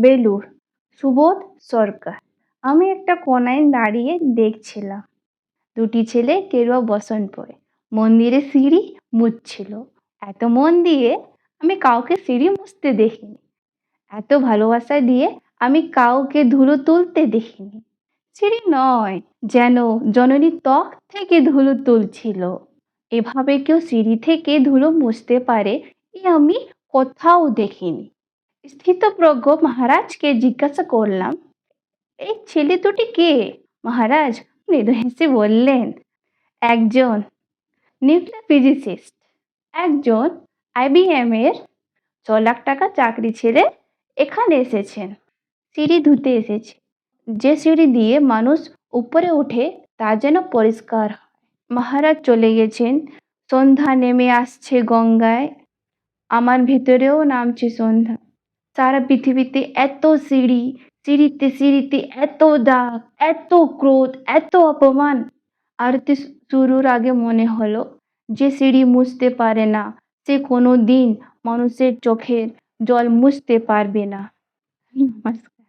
বেলুড়, সুবোধ সরকার। আমি একটা কোনায় দাঁড়িয়ে দেখছিলাম। দুটি ছেলে কেরুয়া বসন পরে। মন্দিরে সিঁড়ি মুছছিল। এত মন দিয়ে আমি কাউকে সিঁড়ি মুছতে দেখিনি। এত ভালোবাসা দিয়ে আমি কাউকে ধুলো তুলতে দেখিনি। সিঁড়ি নয় যেন জননী ত্বক থেকে ধুলো তুলছিল। এভাবে কেউ সিঁড়ি থেকে ধুলো মুছতে পারে, এ আমি কোথাও দেখিনি। স্থিতপ্রজ্ঞ মহারাজকে জিজ্ঞাসা করলাম, এই ছেলে দুটি কে? মহারাজ মৃদু হেসে বললেন, একজন নিউক্লিয়ার ফিজিসিস্ট, একজন আইবিএম এর ছ লাখ টাকা চাকরি ছেড়ে এখানে এসেছেন, সিঁড়ি ধুতে এসেছে। যে সিঁড়ি দিয়ে মানুষ উপরে ওঠে তা যেন পরিষ্কার হয়। মহারাজ চলে গেছেন, সন্ধ্যা নেমে আসছে গঙ্গায়। আমার ভেতরেও নামছে সন্ধ্যা। সারা পৃথিবীতে এত সিঁড়ি সিঁড়িতে সিঁড়িতে এত দাগ এত ক্রোধ এত অপমান আরতি শুরুর আগে মনে হলো যে সিঁড়ি মুছতে পারে না সে কোনো দিন মানুষের চোখের জল মুছতে পারবে না নমস্কার